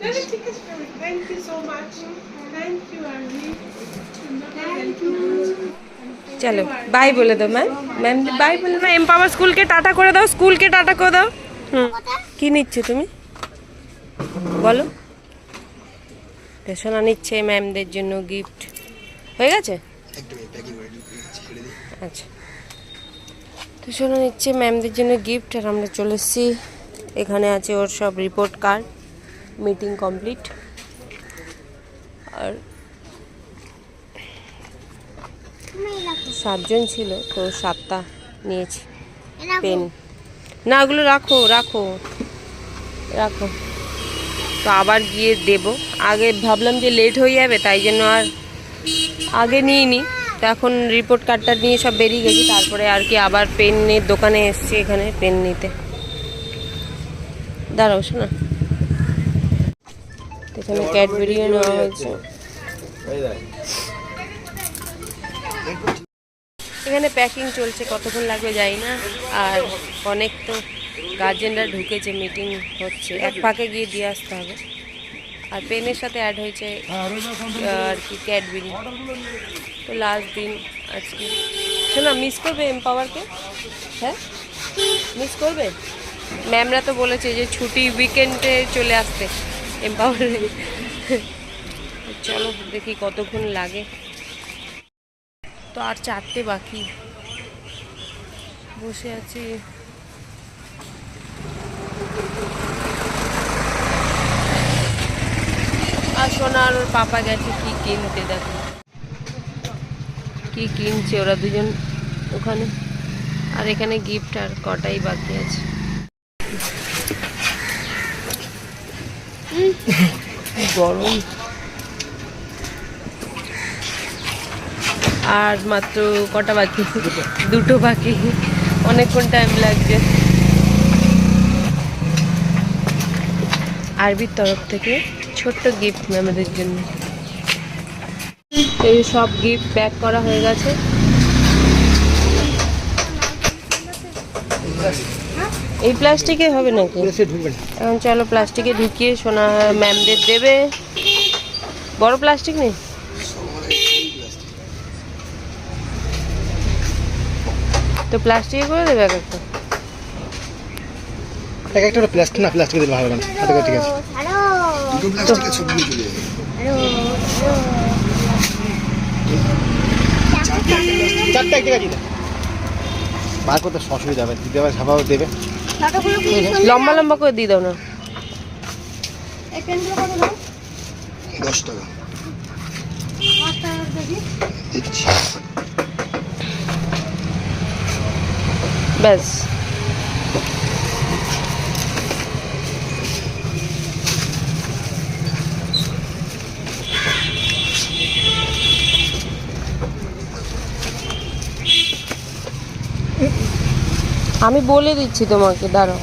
Thank you so much. Thank you, Thank you. চলো bye বলে দাও ম্যাম ম্যাম বাই বলে দাও এমপাওয়ার স্কুলকে টাটা করে দাও স্কুলকে টাটা করে দাও হুম কি নিচ্ছে তুমি বলো সোনা নিচ্ছে ম্যামদের জন্য গিফট হয়ে গেছে আচ্ছা তো সোনা নিচ্ছে ম্যামদের জন্য গিফট আর আমরা চলে এসেছি এখানে আছে ওর সব রিপোর্ট কার্ড মিটিং কমপ্লিট আর সাতজন ছিল, তো সাতটা নিয়েছি। পেন। না, ওগুলো রাখো রাখো রাখো। তো আবার গিয়ে দেব। আগে ভাবলাম যে লেট হয়ে যাবে, তাই জন্য আর আগে নিইনি। তো এখন রিপোর্ট কার্ডটা নিয়ে সব বেরিয়ে গেছি, তারপরে আর কি আবার পেনের দোকানে এসছি এখানে, পেন নিতে। দাঁড়াও, শোনা। এখানে ক্যাডবেরিও নেওয়া হয়েছে এখানে প্যাকিং চলছে, কতক্ষণ লাগবে যাই না। আর অনেক তো গার্জেনরা ঢুকেছে মিটিং হচ্ছে। এক ফাঁকে গিয়ে দিয়ে আসতে হবে। আর পেনের সাথে অ্যাড হয়েছে আর কি ক্যাডবেরি তো লাস্ট দিন আজকে। শোনো মিস করবে এমপাওয়ারকে হ্যাঁ? মিস করবে? ম্যামরা তো বলেছে যে ছুটি উইকেন্ডে চলে আসতে। এমপাওয়ারে চলো, দেখি কতক্ষণ লাগে। তো আর চারটে বাকি। বসে আছি। আর সোনার ওর পাপা গেছে কি কিনতে দেখো। কি কিনছে ওরা দুজন ওখানে। আর এখানে গিফট আর কটাই বাকি আছে। গরম। আর মাত্র কটা বাকি? দুটো বাকি। অনেকক্ষণ টাইম লাগছে আরবির তরফ থেকে ছোট্ট গিফট ম্যামেদের জন্য। এই সব গিফট প্যাক করা হয়ে গেছে। এই প্লাস্টিকে হবে নাকি? এখন চলো প্লাস্টিকে ঢুকিয়ে সোনা ম্যামদের দেবে। বড় প্লাস্টিক নেই? তো প্লাস্টিকে করে দেবে এক একটা? এক একটা প্লাস্টিক না প্লাস্টিক দিলে ভালো হবে না। ঠিক আছে। দুটো প্লাস্টিকের ছবিগুলো চলে যাবে। চারটে এক জায়গায় দিতে বার করতে অসুবিধা হবে দিতে হবে ছাপাও দেবে। লম্বা লম্বা করে দিয়ে দাও না। দশ টাকা। ব্যাস। আমি বলে দিচ্ছি তোমাকে দাঁড়াও।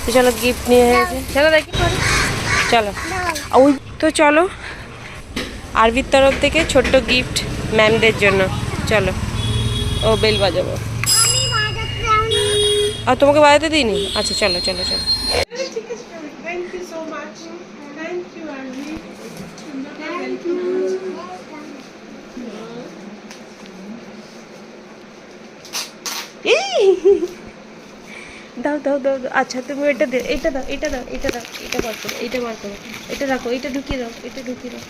তো চলো গিফট নিয়ে হয়েছে চলো দেখি চলো। ওই তো চলো। আরবির তরফ থেকে ছোট্ট গিফট ম্যামদের জন্য। চলো। ও বেল বাজাবো। আর তোমাকে বাজাতে দিইনি? আচ্ছা চলো চলো চলো Thank you so much. Thank you, Arvi. Thank you. এই! দাও দাও দাও। আচ্ছা তুমি এটা দে এটা দাও এটা দাও এটা দাও এটা বার করো এটা বার করো এটা রাখো এটা ঢুকিয়ে দাও এটা ঢুকিয়ে দাও।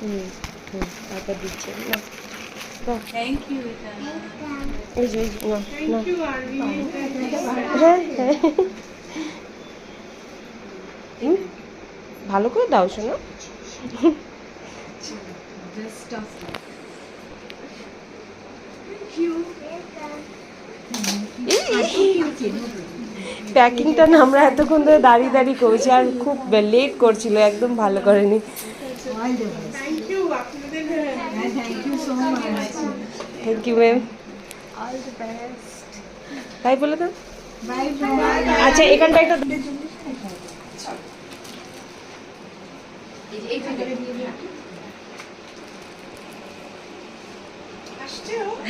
হুম হুম তারপর দিচ্ছে না থ্যাংক ইউ এই যে। Thank you. হ্যাঁ হ্যাঁ। হুম, ভালো করে দাও শোনো। প্যাকিংটা না আমরা এতক্ষণ ধরে দাঁড়িয়ে দাঁড়িয়ে করছি আর খুব লেট করছিল, একদম ভালো করেনি। থ্যাংক ইউ ম্যাম তাই বলে দাও। আচ্ছা এখানটা একটা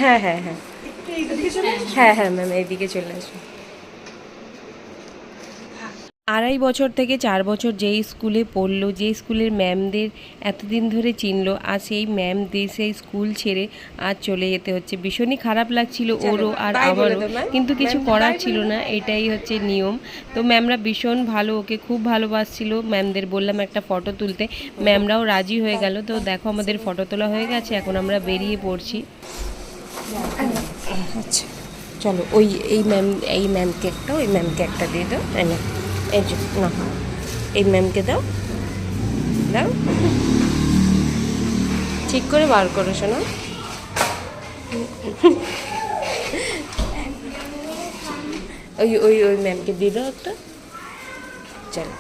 হ্যাঁ হ্যাঁ হ্যাঁ। হ্যাঁ হ্যাঁ ম্যাম এইদিকে চলে আসুন। আড়াই বছর থেকে চার বছর যেই স্কুলে পড়ল যেই স্কুলের ম্যামদের এতদিন ধরে চিনলো আর সেই ম্যামদের সেই স্কুল ছেড়ে আর চলে যেতে হচ্ছে। ভীষণই খারাপ লাগছিল ওরও আর আমারও কিন্তু কিছু করার ছিল না এটাই হচ্ছে নিয়ম। তো ম্যামরা ভীষণ ভালো ওকে খুব ভালোবাসছিল। ম্যামদের বললাম একটা ফটো তুলতে। ম্যামরাও রাজি হয়ে গেল। তো দেখো আমাদের ফটো তোলা হয়ে গেছে এখন আমরা বেরিয়ে পড়ছি। আচ্ছা। চলো, ওই, এই ম্যাম এই ম্যামকে একটা, ওই ম্যামকে একটা দিয়ে দাও। এই নাও। এই যে, না, এই ম্যামকে দাও। দাও। ঠিক করে বার করো, শোনো। ওই ওই ওই ম্যামকে দিয়ে দাও একটা। চলো।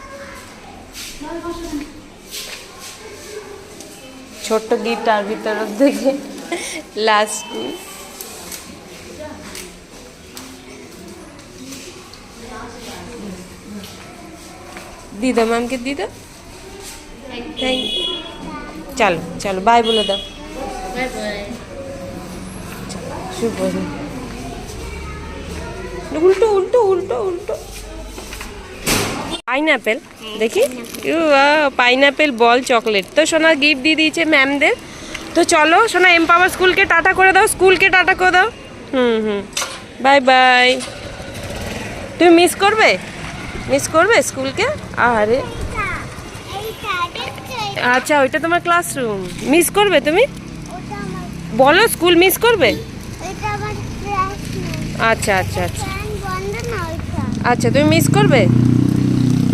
ছোট্ট গিফট আর ভিতর থেকে লাস্ট দিদা ম্যামকে দিয়ে দিদা থ্যাংক চলো চলো বাই বলে দাও। শুভ। উল্টো উল্টো উল্টো উল্টো। পাইনাপেল দেখি। পাইনাপেল বল চকলেট তো সোনা গিফট দিয়ে দিয়েছে ম্যামদের তো চলো, সোনা এমপাওয়ার স্কুলকে টাটা করে দাও স্কুলকে টাটা করে দাও। হুম হুম। বাই বাই তুমি মিস করবে? মিস করবে স্কুলকে? আরে আচ্ছা ওইটা তোমার ক্লাসরুম। মিস করবে তুমি? বলো, স্কুল মিস করবে? আচ্ছা আচ্ছা আচ্ছা। আচ্ছা তুমি মিস করবে?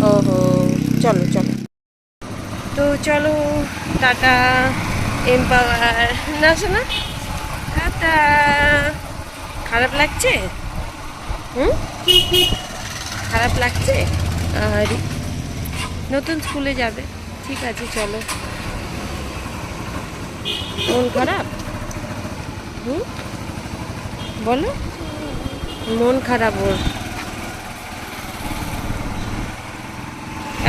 ওহো, চলো চলো। তো চলো, টাটা, এম্পাওয়ার। না, শোনা, টাটা। খারাপ লাগছে? হুম? খারাপ লাগছে? আর নতুন স্কুলে যাবে। ঠিক আছে, চলো। মন খারাপ? হুম? বলো। মন খারাপ ওর।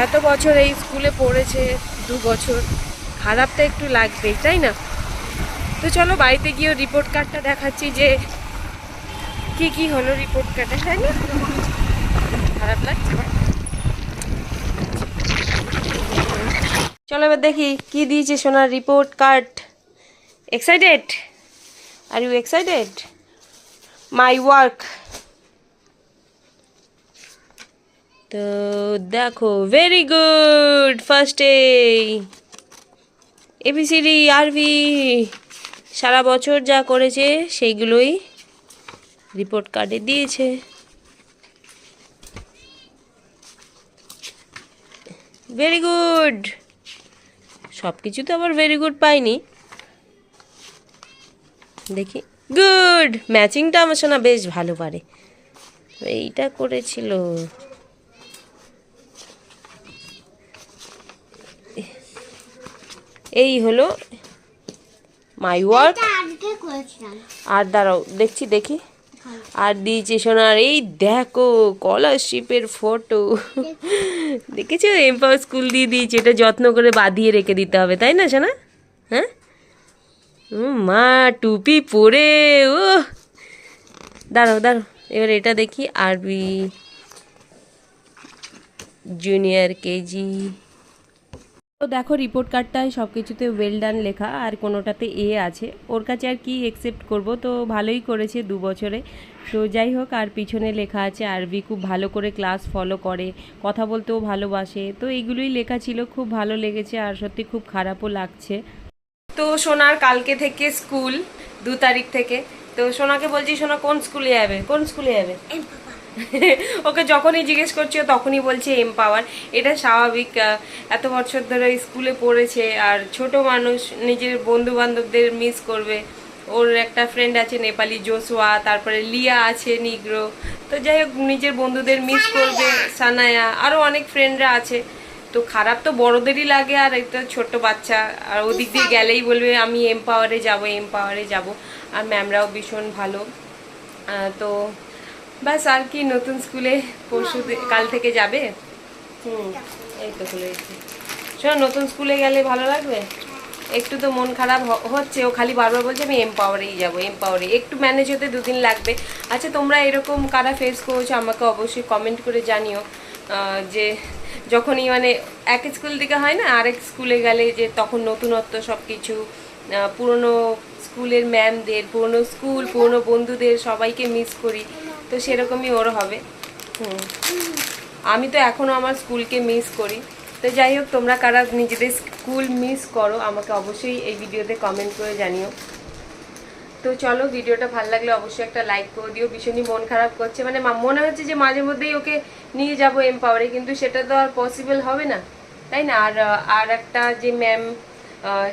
এত বছর এই স্কুলে পড়েছে, দু বছর। খারাপটা একটু লাগবেই, তাই না? তো চলো বাড়িতে গিয়ে রিপোর্ট কার্ডটা দেখাচ্ছি যে কি কি হলো রিপোর্ট কার্ডে তাই না? খারাপ লাগছে চলো এবার দেখি কি দিয়েছে সোনার report card excited are you excited my work তো দেখো very good first day ABCD আরবি সারা বছর যা করেছে, সেইগুলোই রিপোর্ট কার্ডে দিয়েছে। ভেরি গুড সব কিছু তো আবার ভেরি গুড পাইনি। দেখি। গুড ম্যাচিংটা আমার শোনা বেশ ভালো পারে। এইটা করেছিল। এই হলো মাই ওয়ার্ক আর দাঁড়াও দেখছি দেখি। আর দিয়েছে সোনার এই দেখো স্কলারশিপের ফটো দেখেছ? এম্পাওয়ার স্কুল দিয়ে দিয়েছে, এটা যত্ন করে বাঁধিয়ে রেখে দিতে হবে, তাই না, সোনা? হ্যাঁ? মা, টুপি পরে ও দাঁড়াও দাঁড়াও, এবার এটা দেখি, আরবি জুনিয়র কেজি তো দেখো রিপোর্ট কার্ডটায় সব কিছুতে ওয়েল ডান লেখা, আর কোনোটাতে এ আছে। ওর কাছে আর কি একসেপ্ট করব? তো ভালোই করেছে দু বছরে। তো যাই হোক, আর পিছনে লেখা আছে আরবি খুব ভালো করে ক্লাস ফলো করে, কথা বলতেও ভালোবাসে। তো এইগুলোই লেখা ছিল, খুব ভালো লেগেছে, আর সত্যি খুব খারাপও লাগছে। তো সোনার কালকে থেকে স্কুল দু তারিখ থেকে। তো সোনাকে বলছি, সোনা কোন স্কুলে যাবে? কোন স্কুলে যাবে? ওকে যখনই জিজ্ঞেস করছি ও তখনই বলছে এমপাওয়ার এটা স্বাভাবিক এত বছর ধরে স্কুলে পড়েছে আর ছোট মানুষ নিজের বন্ধু বান্ধবদের মিস করবে। ওর একটা ফ্রেন্ড আছে নেপালি জোসোয়া তারপরে লিয়া আছে নিগ্রো তো যাই হোক নিজের বন্ধুদের মিস করবে সানায়া। আরও অনেক ফ্রেন্ডরা আছে। তো খারাপ তো বড়দেরই লাগে আর একটা ছোট্ট বাচ্চা। আর ওদিক দিয়ে গেলেই বলবে আমি এমপাওয়ারে যাব এমপাওয়ারে যাব। আর ম্যামরাও ভীষণ ভালো। তো ব্যাস আর কি নতুন স্কুলে পরশু কাল থেকে যাবে? হুম। এই তো খুলে গেছে শোনো নতুন স্কুলে গেলে ভালো লাগবে? একটু তো মন খারাপ হচ্ছে ও খালি বারবার বলছে আমি এমপাওয়ারেই যাব এমপাওয়ারে একটু ম্যানেজ হতে দুদিন লাগবে। আচ্ছা তোমরা এরকম কারা ফেস করেছ আমাকে অবশ্যই কমেন্ট করে জানিও। যে যখনই মানে এক স্কুল থেকে হয় না আরেক স্কুলে গেলে যে তখন নতুনত্ব সব কিছু পুরনো স্কুলের ম্যামদের পুরনো স্কুল পুরনো বন্ধুদের সবাইকে মিস করি। তো সেরকমই ওর হবে। হুম। আমি তো এখনও আমার স্কুলকে মিস করি। তো যাই হোক, তোমরা কারা নিজেদের স্কুল মিস করো, আমাকে অবশ্যই এই ভিডিওতে কমেন্ট করে জানিও। তো চলো, ভিডিওটা ভালো লাগলে অবশ্যই একটা লাইক করে দিও। ভীষণই মন খারাপ করছে। মানে মনে হচ্ছে যে মাঝে মধ্যেই ওকে নিয়ে যাব এমপাওয়ারে কিন্তু সেটা তো আর পসিবল হবে না। তাই না? আর আর একটা যে ম্যাম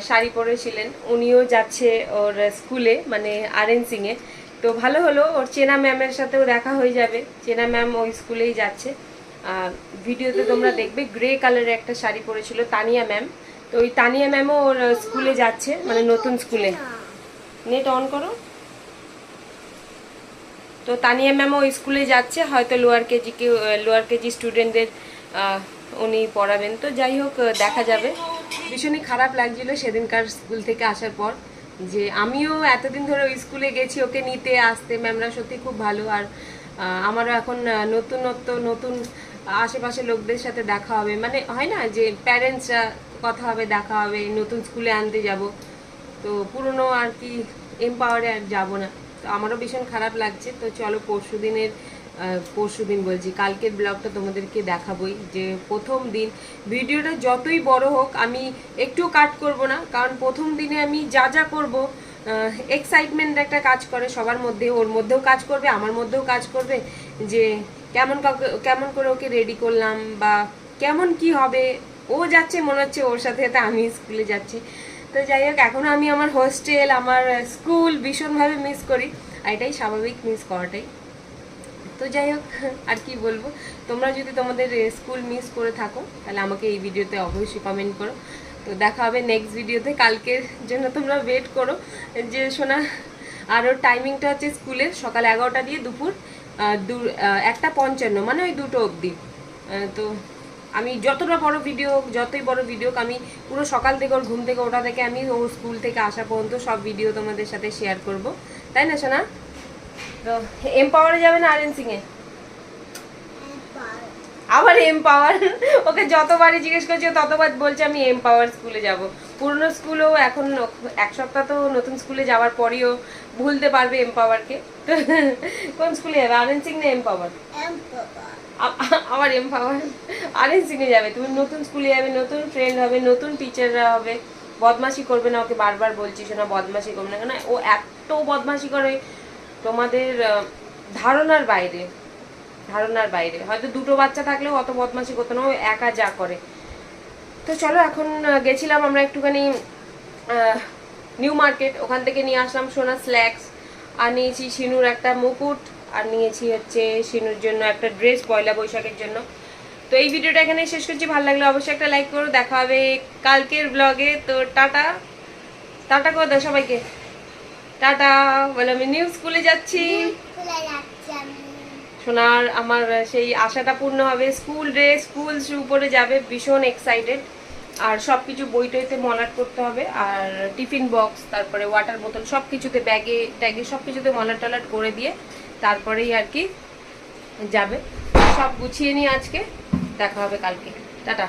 শাড়ি পরেছিলেন, উনিও যাচ্ছে ওর স্কুলে মানে আরএন সিংয়ে তো ভালো হলো, ওর চেনা ম্যামের সাথেও দেখা হয়ে যাবে। চেনা ম্যাম ওই স্কুলেই যাচ্ছে। ভিডিওতে তোমরা দেখবে, গ্রে কালারের একটা শাড়ি পরেছিল তানিয়া ম্যাম। তো ওই তানিয়া ম্যামও ওর স্কুলে যাচ্ছে মানে নতুন স্কুলে। নেট অন করো। তো তানিয়া ম্যামও স্কুলে যাচ্ছে, হয়তো লোয়ার কেজিকে লোয়ার কেজি স্টুডেন্টদের উনি পড়াবেন। তো যাই হোক, দেখা যাবে। ভীষণই খারাপ লাগছিল সেদিনকার স্কুল থেকে আসার পর। যে আমিও এতদিন ধরে ওই স্কুলে গেছি, ওকে নিতে, আসতে ম্যামরা সত্যি খুব ভালো। আর আমারও এখন নতুনত্ব, নতুন আশেপাশে লোকদের সাথে দেখা হবে। মানে হয় না যে প্যারেন্টসরা কথা হবে, দেখা হবে, নতুন স্কুলে আনতে যাব। তো পুরনো আর কি এমপাওয়ারে আর যাব না। তো আমারও ভীষণ খারাপ লাগছে। তো চলো পরশু দিনের পরশু দিন বলছি। কালকের ব্লগটা তোমাদেরকে দেখাবোই যে প্রথম দিন ভিডিওটা যতই বড় হোক আমি একটু কাট করব না, কারণ প্রথম দিনে আমি যা যা করব এক্সাইটমেন্ট একটা কাজ করে সবার মধ্যে, ওর মধ্যেও কাজ করবে, আমার মধ্যেও কাজ করবে, যে কেমন কেমন করে ওকে রেডি করলাম বা কেমন কি হবে, ও যাচ্ছে, মনে হচ্ছে ওর সাথে সাথে আমি স্কুলে যাচ্ছি। তো যাই হোক এখনও আমি আমার হোস্টেল আমার স্কুল ভীষণভাবে মিস করি, আর এটাই স্বাভাবিক মিস করাটাই। তো যাই হোক, আর কি বলব? তোমরা যদি তোমাদের স্কুল মিস করে থাকো, তাহলে আমাকে এই ভিডিওতে অবশ্যই কমেন্ট করো। তো দেখা হবে নেক্সট ভিডিওতে কালকের জন্য তোমরা ওয়েট করো। যে শোনা আরও টাইমিংটা হচ্ছে স্কুলের সকাল এগারোটা দিয়ে দুপুর দু- একটা পঞ্চান্ন মানে ওই দুটো অবধি। তো আমি যতটা বড় ভিডিও হোক, যতই বড় ভিডিও হোক, আমি পুরো সকাল থেকে ওর ঘুম থেকে ওটা থেকে, আমি ও স্কুল থেকে আসা পর্যন্ত সব ভিডিও তোমাদের সাথে শেয়ার করব। তাই না, সোনা? তো এমপাওয়ারে যাবে না আরএন সিং এ? আবার এম পাওয়ার ওকে যতবারই জিজ্ঞেস করছি ততবার বলছে আমি এম পাওয়ার স্কুলে যাব। পুরনো স্কুলেও এখন এক সপ্তাহ তো নতুন স্কুলে যাওয়ার পরেও ভুলতে পারবে এম পাওয়ারকে কোন স্কুলে যাবে? আনন্দ সিং না এম পাওয়ার আবার এম পাওয়ার আনন্দ সিংয়ে যাবে। তুমি নতুন স্কুলে যাবে, নতুন ফ্রেন্ড হবে, নতুন টিচাররা হবে। বদমাশি করবে না, ওকে বারবার বলছি, শোনা, বদমাশি করবে না। কেন? ও এত বদমাশি করে তোমাদের ধারণার বাইরে ধারণার বাইরে। হয়তো দুটো বাচ্চা থাকলেও অত বদমাশি করতো না একা যা করে। তো চলো এখন গেছিলাম আমরা একটুখানি নিউ মার্কেট। ওখান থেকে নিয়ে আসলাম সোনা স্ল্যাক্স। আর নিয়েছি শিনুর একটা মুকুট। আর নিয়েছি হচ্ছে শিনুর জন্য একটা ড্রেস, পয়লা বৈশাখের জন্য। তো এই ভিডিওটা এখানে শেষ করছি। ভালো লাগলে অবশ্যই একটা লাইক করো। দেখা হবে কালকের ব্লগে তো টাটা। টাটা করে দাও সবাইকে। টাটা বলে আমি নিউ স্কুলে যাচ্ছি। সোনার আমার সেই আশাটা পূর্ণ হবে। স্কুল ড্রেস স্কুল শু পরে যাবে ভীষণ এক্সাইটেড আর সব কিছু বই টইতে মলাট করতে হবে। আর টিফিন বক্স তারপরে ওয়াটার বোতল সব কিছুতে ব্যাগে ট্যাগে সব কিছুতে মলাট টলাট করে দিয়ে তারপরেই আর কি যাবে। সব গুছিয়ে নিয়ে আজকে দেখা হবে কালকে। টাটা।